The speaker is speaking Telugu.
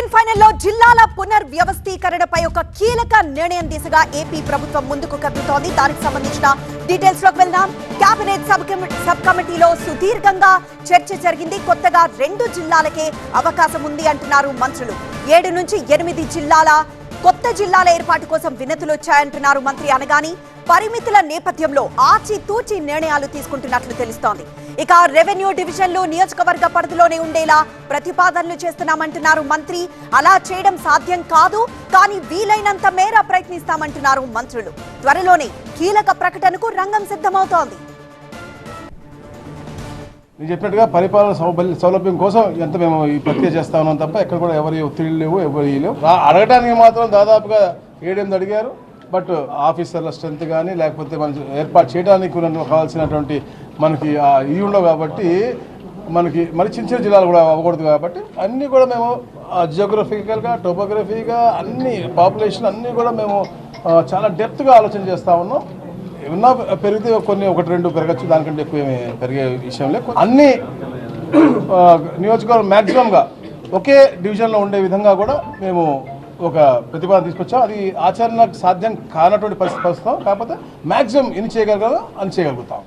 గ్రాండ్ ఫైనల్లో జిల్లాల పునర్వ్యవస్థీకరణపై ఒక కీలక నిర్ణయం దిశగా ఏపీ ప్రభుత్వం ముందుకు కదులుతోంది. దానికి సంబంధించిన డీటెయిల్స్లోకి వెళ్దాం కేబినెట్ సబ్ సబ్ కమిటీలో సుదీర్ఘంగా చర్చ జరిగింది. కొత్తగా రెండు జిల్లాలకే అవకాశం ఉంది అంటున్నారు మంత్రులు. ఏడు నుంచి ఎనిమిది జిల్లాల కొత్త జిల్లాల ఏర్పాటు కోసం వినతులు వచ్చాయంటున్నారు మంత్రి అనగాని పరిమితుల నేపథ్యంలో ఆచితూచి నిర్ణయాలు తీసుకుంటున్నట్లు తెలుస్తోంది. ఇక రెవెన్యూ డివిజన్లు నియోజకవర్గ పరిధిలోనే ఉండేలా ప్రతిపాదనలు చేస్తున్నామంటున్నారు మంత్రి. అలా చేయడం సాధ్యం కాదు కానీ వీలైనంత మేర ప్రయత్నిస్తామంటున్నారు మంత్రులు. త్వరలోనే కీలక ప్రకటనకు రంగం సిద్ధమవుతోంది. నేను చెప్పినట్టుగా పరిపాలన సౌబల్య సౌలభ్యం కోసం ఎంత మేము ఈ ప్రక్రియ చేస్తా ఉన్నాం తప్ప ఎక్కడ కూడా ఎవరి ఒత్తిడి లేవు ఎవరు లేవు. అడగడానికి మాత్రం దాదాపుగా ఏడెనిమిది అడిగారు. బట్ ఆఫీసర్ల స్ట్రెంత్ కానీ లేకపోతే మనం ఏర్పాటు చేయడానికి కావాల్సినటువంటి మనకి ఆ ఇవి ఉండవు కాబట్టి మనకి మరి చిన్న చిన్న జిల్లాలు కూడా అవ్వకూడదు కాబట్టి అన్నీ కూడా మేము జియోగ్రఫికల్గా టోపోగ్రఫీగా అన్ని పాపులేషన్ అన్నీ కూడా మేము చాలా డెప్త్గా ఆలోచన చేస్తూ ఉన్నాం. ఏమన్నా పెరిగితే కొన్ని ఒకటి రెండు పెరగచ్చు దానికంటే ఎక్కువ ఏమి పెరిగే విషయం లేదు. అన్ని నియోజకవర్గం మ్యాక్సిమంగా ఒకే డివిజన్లో ఉండే విధంగా కూడా మేము ఒక ప్రతిపాదన తీసుకొచ్చాం? అది ఆచరణకు సాధ్యం కానటువంటి పరిస్థితి పరిస్థితి కాకపోతే మ్యాక్సిమం ఎన్ని చేయగలగాలో అని చేయగలుగుతాం.